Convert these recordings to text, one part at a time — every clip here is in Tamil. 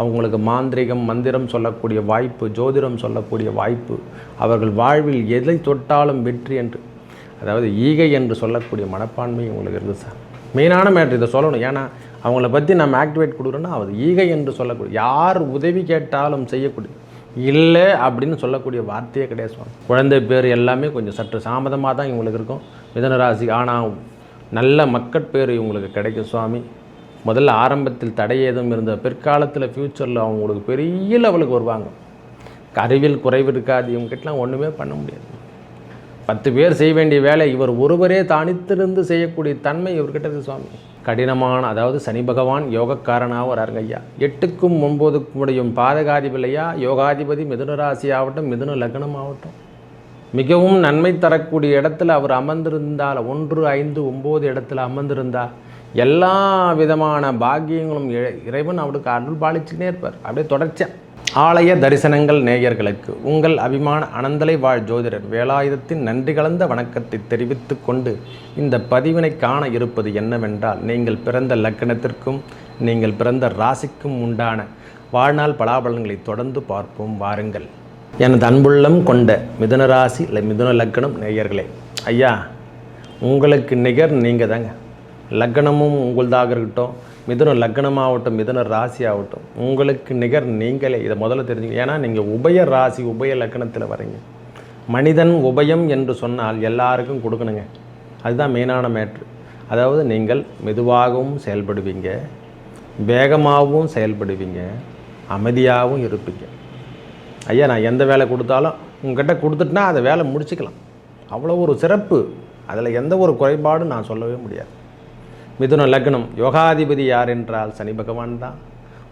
அவங்களுக்கு மாந்திரிகம் மந்திரம் சொல்லக்கூடிய வாய்ப்பு ஜோதிடம் சொல்லக்கூடிய வாய்ப்பு. அவர்கள் வாழ்வில் எதை தொட்டாலும் வெற்றி என்று அதாவது ஈகை என்று சொல்லக்கூடிய மனப்பான்மை உங்களுக்கு இருக்குது சார். மெயினான மேட்ரு இதை சொல்லணும். ஏன்னா அவங்கள பற்றி நம்ம ஆக்டிவேட் கொடுக்குறோன்னா அது ஈகை என்று சொல்லக்கூடிய யார் உதவி கேட்டாலும் செய்யக்கூடிய இல்லை அப்படின்னு சொல்லக்கூடிய வார்த்தையே கிடையாது சுவாமி. குழந்தை பேர் எல்லாமே கொஞ்சம் சற்று சாமதமாக தான் இவங்களுக்கு இருக்கும். மிதனராசி ஆனால் நல்ல மக்கட்பேர் இவங்களுக்கு கிடைக்கும் சுவாமி. முதல்ல ஆரம்பத்தில் தடை ஏதும் இருந்த பிற்காலத்தில் ஃப்யூச்சரில் அவங்களுக்கு பெரிய லெவலுக்கு வருவாங்க. அறிவில் குறைவு இருக்காது. இவங்ககிட்டலாம் ஒன்றுமே பண்ண முடியாது. பத்து பேர் செய்ய வேண்டிய வேலை இவர் ஒருவரே தனித்திருந்து செய்யக்கூடிய தன்மை இவர்கிட்ட இருக்கு சுவாமி. கடினமான அதாவது சனி பகவான் யோகக்காரனாக வராருங்க ஐயா. எட்டுக்கும் ஒன்பதுக்கும் முடியும் பாதகாதிபதியா? யோகாதிபதி மிதுன ராசி ஆகட்டும் மிதுன லக்னம் ஆகட்டும் மிகவும் நன்மை தரக்கூடிய இடத்துல அவர் அமர்ந்திருந்தால் ஒன்று ஐந்து ஒம்பது இடத்துல அமர்ந்திருந்தால் எல்லா விதமான பாக்கியங்களும் இறைவன் அவருக்கு அருள் பாலிச்சுட்டே இருப்பார். அப்படியே தொடர்ச்சியாக ஆலய தரிசனங்கள் நேயர்களுக்கு உங்கள் அபிமான அனந்தலை வாழ் ஜோதிடர் வேலாயுதத்தின் நன்றி கலந்த வணக்கத்தை தெரிவித்து கொண்டு இந்த பதிவினை காண இருப்பது என்னவென்றால் நீங்கள் பிறந்த லக்கணத்திற்கும் நீங்கள் பிறந்த ராசிக்கும் உண்டான வாழ்நாள் பலாபலன்களை தொடர்ந்து பார்ப்போம். வாருங்கள். எனது அன்புள்ளம் கொண்ட மிதுன ராசி இல்லை மிதுன லக்கணம் நேயர்களே. ஐயா உங்களுக்கு நிகர் நீங்கள் தாங்க லக்னமும் உங்களதாக இருக்கட்டும் மிதுன லக்னமாகட்டும் மிதுன ராசி ஆகட்டும் உங்களுக்கு நிகர் நீங்களே. இதை முதல்ல தெரிஞ்சுங்க. ஏன்னா நீங்கள் உபய ராசி உபய லக்னத்தில் வரீங்க. மனிதன் உபயம் என்று சொன்னால் எல்லாருக்கும் கொடுக்கணுங்க. அதுதான் மெயினான மேட்ரு. அதாவது நீங்கள் மெதுவாகவும் செயல்படுவீங்க வேகமாகவும் செயல்படுவீங்க அமைதியாகவும் இருப்பீங்க. ஐயா நான் எந்த வேலை கொடுத்தாலும் உங்ககிட்ட கொடுத்துட்டுனா அதை வேலை முடிச்சுக்கலாம். அவ்வளோ ஒரு சிறப்பு. அதில் எந்த ஒரு குறைபாடும் நான் சொல்லவே முடியாது. மிதுன லக்னம் யோகாதிபதி யார் என்றால் சனி பகவான் தான்.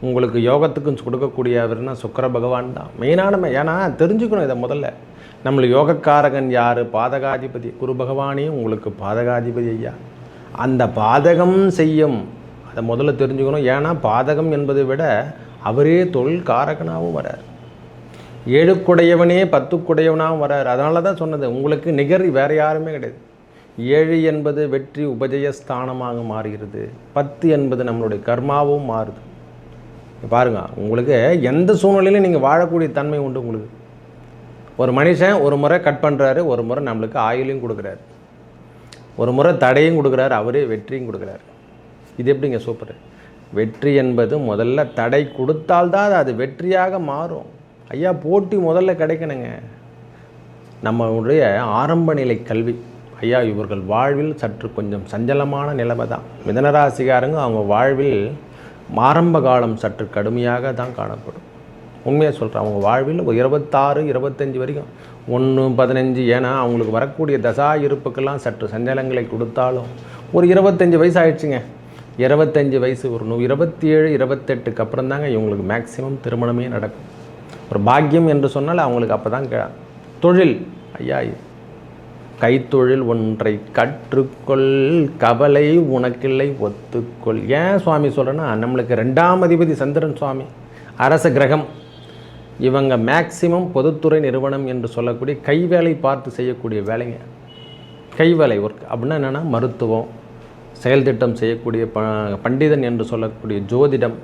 உங்களுக்கு யோகத்துக்கும் கொடுக்கக்கூடியவர்னா சுக்கர பகவான் தான். மெயினான ஏன்னா தெரிஞ்சுக்கணும் இதை முதல்ல. நம்மளுக்கு யோகக்காரகன் யார்? பாதகாதிபதி. குரு பகவானே உங்களுக்கு பாதகாதிபதி ஐயா. அந்த பாதகம் செய்யும். அதை முதல்ல தெரிஞ்சுக்கணும். ஏன்னா பாதகம் என்பதை விட அவரே தொழில் காரகனாகவும் வரார் ஏழுக்குடையவனே பத்துக்குடையவனாகவும் வராரு. அதனால தான் சொன்னது உங்களுக்கு நிகர் வேறு யாருமே கிடையாது. ஏழு என்பது வெற்றி உபஜய ஸ்தானமாக மாறுகிறது. பத்து என்பது நம்மளுடைய கர்மாவும் மாறுது. பாருங்க உங்களுக்கு எந்த சூழ்நிலையிலும் நீங்கள் வாழக்கூடிய தன்மை உண்டு உங்களுக்கு. ஒரு மனுஷன் ஒரு முறை கட் பண்ணுறாரு ஒரு முறை நம்மளுக்கு ஆயுளையும் கொடுக்குறாரு. ஒரு முறை தடையும் கொடுக்குறாரு அவரே வெற்றியும் கொடுக்குறாரு. இது எப்படிங்க சூப்பர் வெற்றி என்பது முதல்ல தடை கொடுத்தால்தான் அது வெற்றியாக மாறும். ஐயா போட்டி முதல்ல கிடைக்கணுங்க. நம்மளுடைய ஆரம்ப நிலை கல்வி. ஐயா இவர்கள் வாழ்வில் சற்று கொஞ்சம் சஞ்சலமான நிலைமை தான். மிதனராசிகாரங்க அவங்க வாழ்வில் ஆரம்ப காலம் சற்று கடுமையாக தான் காணப்படும். உண்மையாக சொல்கிறேன் அவங்க வாழ்வில் ஒரு இருபத்தாறு இருபத்தஞ்சி வரைக்கும். ஒன்று பதினஞ்சு ஏன்னா அவங்களுக்கு வரக்கூடிய தசா இருப்புக்கெல்லாம் சற்று சஞ்சலங்களை கொடுத்தாலும் ஒரு இருபத்தஞ்சி வயசு ஆயிடுச்சுங்க இருபத்தஞ்சி வயசு ஒரு நூ இருபத்தி ஏழு இருபத்தெட்டுக்கு அப்புறம் தாங்க இவங்களுக்கு மேக்சிமம் திருமணமே நடக்கும். ஒரு பாக்கியம் என்று சொன்னால் அவங்களுக்கு அப்போ தான் தொழில். ஐயா கைத்தொழில் ஒன்றை கற்றுக்கொள் கவலை உனக்கில்லை ஒத்துக்கொள். ஏன் சுவாமி சொல்கிறேன்னா நம்மளுக்கு ரெண்டாம் அதிபதி சந்திரன் சுவாமி அரச கிரகம். இவங்க மேக்சிமம் பொதுத்துறை நிறுவனம் என்று சொல்லக்கூடிய கைவேலை பார்த்து செய்யக்கூடிய வேலைங்க. கைவேலை ஒர்க் அப்படின்னா என்னென்னா மருத்துவம் செயல்திட்டம் செய்யக்கூடிய ப பண்டிதன் என்று சொல்லக்கூடிய ஜோதிடம்.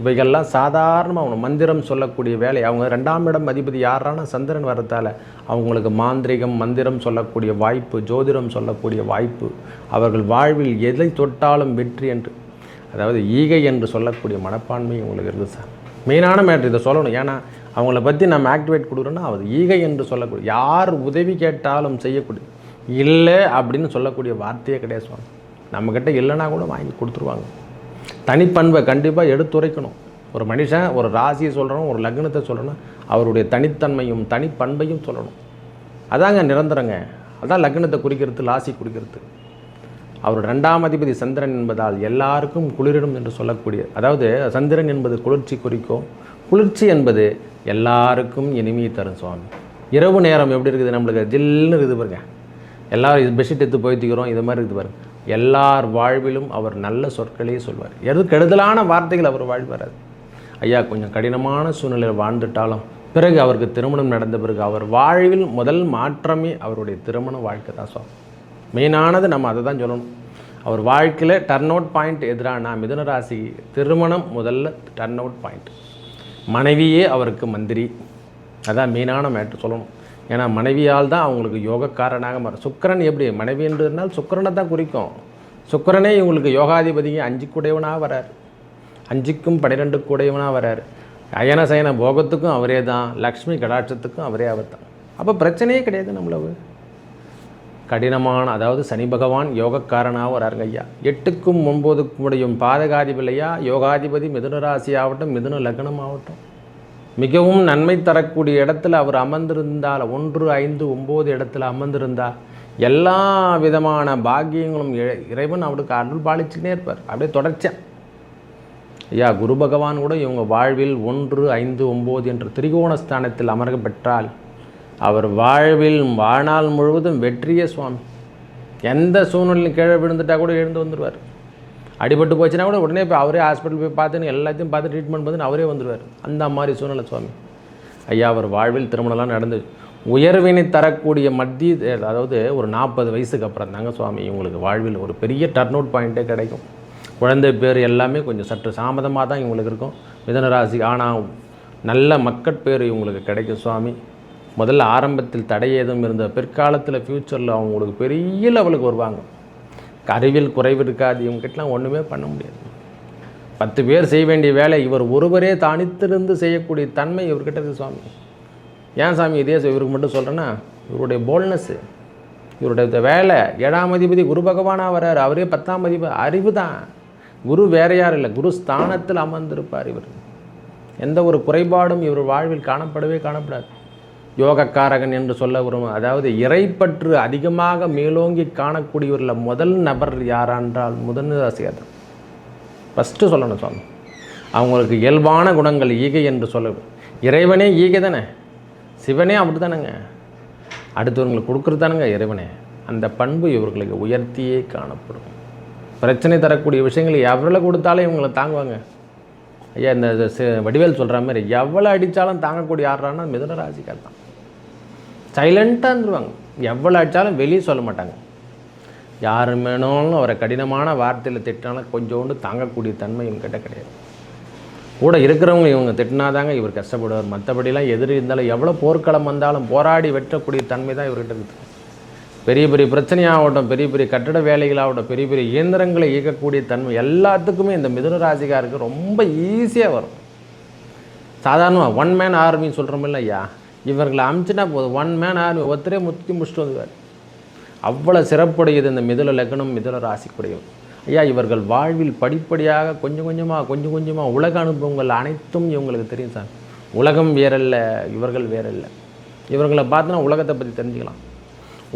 இவைகள்லாம் சாதாரணமாக அவங்க மந்திரம் சொல்லக்கூடிய வேலை. அவங்க ரெண்டாம் இடம் அதிபதி யாரான சந்திரன் வரத்தால் அவங்களுக்கு மாந்திரிகம் மந்திரம் சொல்லக்கூடிய வாய்ப்பு ஜோதிடம் சொல்லக்கூடிய வாய்ப்பு. அவர்கள் வாழ்வில் எதை தொட்டாலும் வெற்றி என்று அதாவது ஈகை என்று சொல்லக்கூடிய மனப்பான்மை உங்களுக்கு இருக்குது சார். மெயினான மேட்ரு இதை சொல்லணும். ஏன்னா அவங்கள பற்றி நம்ம ஆக்டிவேட் கொடுக்குறோன்னா அது ஈகை என்று சொல்லக்கூடிய யார் உதவி கேட்டாலும் செய்யக்கூடிய இல்லை அப்படின்னு சொல்லக்கூடிய வார்த்தையே கிடையாது சுவாமி. நம்மக்கிட்ட இல்லைன்னா கூட வாங்கி கொடுத்துருவாங்க. தனிப்பண்பை கண்டிப்பாக எடுத்துரைக்கணும். ஒரு மனுஷன் ஒரு ராசியை சொல்கிறோம் ஒரு லக்னத்தை சொல்லணும் அவருடைய தனித்தன்மையும் தனிப்பண்பையும் சொல்லணும். அதாங்க நிரந்தரங்க. அதான் லக்னத்தை குறிக்கிறது ராசி குறிக்கிறது. அவர் ரெண்டாம் அதிபதி சந்திரன் என்பதால் எல்லாருக்கும் குளிரிடும் என்று சொல்லக்கூடிய அதாவது சந்திரன் என்பது குளிர்ச்சி குறிக்கும். குளிர்ச்சி என்பது எல்லாருக்கும் இனிமையை தரும் சுவாமி. இரவு நேரம் எப்படி இருக்குது நம்மளுக்கு? ஜில்லுன்னு இருக்குது பாருங்க. எல்லாரும் இது பெட்ஷீட் எடுத்து போய்த்திக்கிறோம் இது மாதிரி இருக்குது பாருங்கள் எல்லார் வாழ்விலும் அவர் நல்ல சொற்களையே சொல்வார். எது கெடுதலான வார்த்தைகள் அவர் வாழ்வார். ஐயா கொஞ்சம் கடினமான சூழ்நிலையில் வாழ்ந்துட்டாலும் பிறகு அவருக்கு திருமணம் நடந்த பிறகு அவர் வாழ்வில் முதல் மாற்றமே அவருடைய திருமண வாழ்க்கை தான் சொல்லும் மெயினானது நம்ம அதை தான் சொல்லணும். அவர் வாழ்க்கையில் டர்ன் அவுட் பாயிண்ட் எதிரானா மிதுன ராசி திருமணம் முதல்ல டர்ன் அவுட் பாயிண்ட் மனைவியே அவருக்கு மந்திரி. அதான் மெயினான மேட்ரு சொல்லணும். ஏன்னா மனைவியால் தான் அவங்களுக்கு யோகக்காரனாக மாறும் சுக்கிரன் எப்படி? மனைவி என்றால் சுக்கிரனை தான் குறிக்கும். சுக்கரனே இவங்களுக்கு யோகாதிபதியும் அஞ்சு கூடையவனாக வரார். அஞ்சுக்கும் பன்னிரெண்டு கூடையவனாக வரார். அயன சயன போகத்துக்கும் அவரே தான் லக்ஷ்மி கடாட்சத்துக்கும் அவரே அவர் தான் அப்போ பிரச்சனையே கிடையாது நம்மளவு. கடினமான அதாவது சனி பகவான் யோகக்காரனாக வராருங்க ஐயா. எட்டுக்கும் ஒன்பதுக்கும் உடையும் பாதகாதிபதியா? யோகாதிபதி மிதுன ராசி ஆகட்டும் மிதுன லக்னம் ஆகட்டும் மிகவும் நன்மை தரக்கூடிய இடத்துல அவர் அமர்ந்திருந்தால் ஒன்று ஐந்து ஒம்பது இடத்துல அமர்ந்திருந்தால் எல்லா விதமான பாக்கியங்களும் இறைவன் அவருக்கு அருள் பாலிச்சுட்டே இருப்பார். அப்படியே தொடர்ச்சேன் ஐயா குரு பகவான் கூட இவங்க வாழ்வில் ஒன்று ஐந்து ஒம்பது என்ற திரிகோண ஸ்தானத்தில் அமர்க பெற்றால் அவர் வாழ்வில் வாழ்நாள் முழுவதும் வெற்றியே சுவாமி. எந்த சூழ்நிலையும் கீழே விழுந்துட்டால் கூட எழுந்து வந்துடுவார் அடிபட்டு போச்சுன்னா கூட உடனே போய் அவரே ஹாஸ்பிட்டல் போய் பார்த்துன்னு எல்லாத்தையும் பார்த்து ட்ரீட்மெண்ட் பார்த்துன்னு அவரே வந்துடுவார் அந்த மாதிரி சூழ்நிலை சுவாமி. ஐயா அவர் வாழ்வில் திருமணம்லாம் நடந்து உயர்வினை தரக்கூடிய மத்திய அதாவது ஒரு நாற்பது வயசுக்கு அப்புறம் தாங்க சுவாமி இவங்களுக்கு வாழ்வில் ஒரு பெரிய டர்ன் அவுட் பாயிண்ட்டே கிடைக்கும். குழந்தை பேர் எல்லாமே கொஞ்சம் சற்று சாமதமாக தான் இவங்களுக்கு இருக்கும். மிதன ராசி ஆனால் நல்ல மக்கட்பேர் இவங்களுக்கு கிடைக்கும் சுவாமி. முதல்ல ஆரம்பத்தில் தடை ஏதும் இருந்த பிற்காலத்தில் ஃப்யூச்சரில் அவங்களுக்கு பெரிய லெவலுக்கு வருவாங்க. அறிவில் குறைவு இருக்காது இவங்ககிட்டலாம் ஒன்றுமே பண்ண முடியாது. பத்து பேர் செய்ய வேண்டிய வேலை இவர் ஒருவரே தனித்திருந்து செய்யக்கூடிய தன்மை இவர்கிட்ட இருக்குது சுவாமி. ஏன் சாமி இதே இவருக்கு மட்டும் சொல்கிறேன்னா இவருடைய போல்னஸ்ஸு இவருடைய வேலை ஏழாம் அதிபதி குரு பகவானாக வர்றார் அவரே பத்தாம் அதிபதி அறிவு தான். குரு வேற யாரும் இல்லை. குரு ஸ்தானத்தில் அமர்ந்திருப்பார் இவர். எந்த ஒரு குறைபாடும் இவர் வாழ்வில் காணப்படவே காணப்படாது. யோகக்காரகன் என்று சொல்ல வரும் அதாவது இறைப்பற்று அதிகமாக மேலோங்கி காணக்கூடியவரில் முதல் நபர் யாரென்றால் முதன் ராசியார் ஃபஸ்ட்டு சொல்லணும் சுவாமி. அவங்களுக்கு இயல்பான குணங்கள் ஈகை என்று சொல்ல. இறைவனே ஈகை தானே? சிவனே அப்படி தானேங்க அடுத்தவங்களுக்கு கொடுக்குறது தானுங்க இறைவனே? அந்த பண்பு இவர்களுக்கு உயர்த்தியே காணப்படும். பிரச்சனை தரக்கூடிய விஷயங்களை எவ்வளோ கொடுத்தாலும் இவங்களை தாங்குவாங்க. ஐயா இந்த வடிவேல் சொல்கிற மாதிரி எவ்வளோ அடித்தாலும் தாங்கக்கூடிய ஆடுறான்னா மிதனராசிக்கார் தான். சைலண்ட்டாக இருந்துருவாங்க எவ்வளோ அடித்தாலும் வெளியே சொல்ல மாட்டாங்க. யார் வேணாலும் அவரை கடினமான வார்த்தையில் திட்டினாலும் கொஞ்சோண்டு தாங்கக்கூடிய தன்மை இவங்ககிட்ட கிடையாது. கூட இருக்கிறவங்க இவங்க திட்டினாதாங்க இவர் கஷ்டப்படுவார். மற்றபடிலாம் எதிரி இருந்தாலும் எவ்வளோ போர்க்களம் வந்தாலும் போராடி வெட்டக்கூடிய தன்மை தான் இவர்கிட்ட இருக்குது. பெரிய பெரிய பிரச்சனையாகட்டும் பெரிய பெரிய கட்டட வேலைகளாகட்டும் பெரிய பெரிய இயந்திரங்களை இயக்கக்கூடிய தன்மை எல்லாத்துக்குமே இந்த மிதுன ராசிக்காருக்கு ரொம்ப ஈஸியாக வரும். சாதாரணமாக ஒன் மேன் ஆர்மின்னு சொல்கிறோமில்ல ஐயா இவர்களை அமிச்சுனா போதும். ஒன் மேன் ஆர்மி ஒருத்தரே முத்தி முடிச்சுட்டு வந்துவார் அவ்வளோ சிறப்புடையது இந்த மிதுல லக்னம் மிதுல ராசிக்குடையும் ஐயா இவர்கள் வாழ்வில் படிப்படியாக கொஞ்சம் கொஞ்சமாக கொஞ்சம் கொஞ்சமாக உலக அனுபவங்கள் அனைத்தும் இவங்களுக்கு தெரியும் சார். உலகம் வேறல்ல இவர்கள் வேறல்ல. இவர்களை பார்த்தோன்னா உலகத்தை பற்றி தெரிஞ்சுக்கலாம்.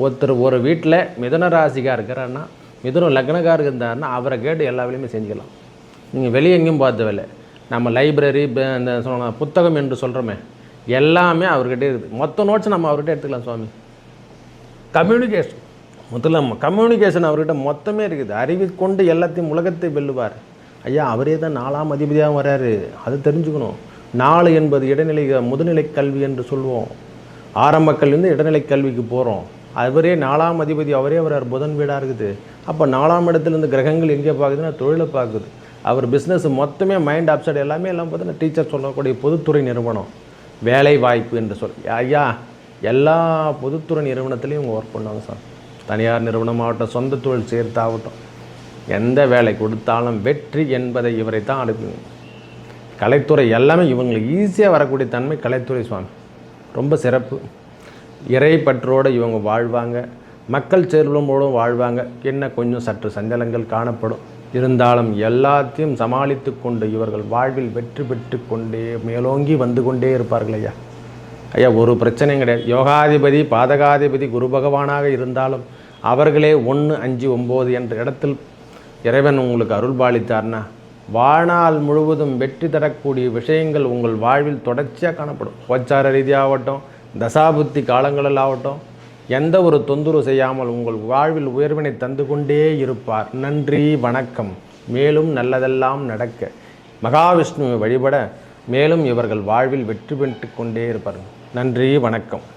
ஒருத்தர் ஒரு வீட்டில் மிதுன ராசிக்காக இருக்கிறாருன்னா மிதுன லக்னக்காரர் இருந்தாருன்னா அவரை கேட்டு எல்லா வேலையுமே செஞ்சுக்கலாம். நீங்கள் வெளியே எங்கேயும் பார்த்த வேலை. நம்ம லைப்ரரி இந்த சொல்லலாம் புத்தகம் என்று சொல்கிறோமே எல்லாமே அவர்கிட்ட இருக்குது. மொத்த நோட்ஸ் நம்ம அவர்கிட்ட எடுத்துக்கலாம் சுவாமி. கம்யூனிகேஷன் முதல்ல கம்யூனிகேஷன் அவர்கிட்ட மொத்தமே இருக்குது. அறிவி கொண்டு எல்லாத்தையும் உலகத்தை வெல்லுவார். ஐயா அவரே தான் நாலாம் அதிபதியாகவும் வராரு அது தெரிஞ்சுக்கணும். நாலு என்பது இடைநிலை முதுநிலை கல்வி என்று சொல்லுவோம் ஆரம்ப கல்வியிருந்து இடைநிலை கல்விக்கு போகிறோம் அவரே நாலாம் அதிபதி அவரே அவர் புதன் வீடாக இருக்குது. அப்போ நாலாம் இடத்துலேருந்து கிரகங்கள் எங்கே பார்க்குதுன்னா தொழிலை பார்க்குது அவர் பிஸ்னஸ் மொத்தமே மைண்ட் அப்செட் எல்லாமே எல்லாம் பார்த்தீங்கன்னா டீச்சர் சொல்லக்கூடிய பொதுத்துறை நிறுவனம். வேலை வாய்ப்பு என்று சொல் ஐயா எல்லா பொதுத்துறை நிறுவனத்துலேயும் இவங்க ஒர்க் பண்ணுவாங்க சார். தனியார் நிறுவனமாகட்டும் சொந்த தொழில் சேர்த்தாகட்டும். எந்த வேலை கொடுத்தாலும் வெற்றி என்பதை இவரை தான் அனுப்புங்க கலைத்துறை எல்லாமே இவங்களுக்கு ஈஸியாக வரக்கூடிய தன்மை கலைத்துறை சுவாமி. ரொம்ப சிறப்பு. இறைப்பற்றோடு இவங்க வாழ்வாங்க. மக்கள் சேர்வலோடும் வாழ்வாங்க. என்ன கொஞ்சம் சற்று சஞ்சலங்கள் காணப்படும். இருந்தாலும் எல்லாத்தையும் சமாளித்து கொண்டு இவர்கள் வாழ்வில் வெற்றி பெற்று கொண்டே மேலோங்கி வந்து கொண்டே இருப்பார்கள் ஐயா. ஐயா ஒரு பிரச்சனையும் கிடையாது. யோகாதிபதி பாதகாதிபதி குரு பகவானாக இருந்தாலும் அவர்களே ஒன்று அஞ்சு ஒம்பது என்ற இடத்தில் இறைவன் உங்களுக்கு அருள் பாலித்தார்னா வாழ்நாள் முழுவதும் வெற்றி தரக்கூடிய விஷயங்கள் உங்கள் வாழ்வில் தொடர்ச்சியாக காணப்படும். கோச்சார ரீதியாகட்டும் தசாபுத்தி காலங்களில் ஆகட்டும் எந்த ஒரு தொந்தரவு செய்யாமல் உங்கள் வாழ்வில் உயர்வினை தந்து கொண்டே இருப்பார். நன்றி வணக்கம். மேலும் நல்லதெல்லாம் நடக்க. மகாவிஷ்ணுவை வழிபட மேலும் இவர்கள் வாழ்வில் வெற்றி பெற்று கொண்டே இருப்பார். நன்றி வணக்கம்.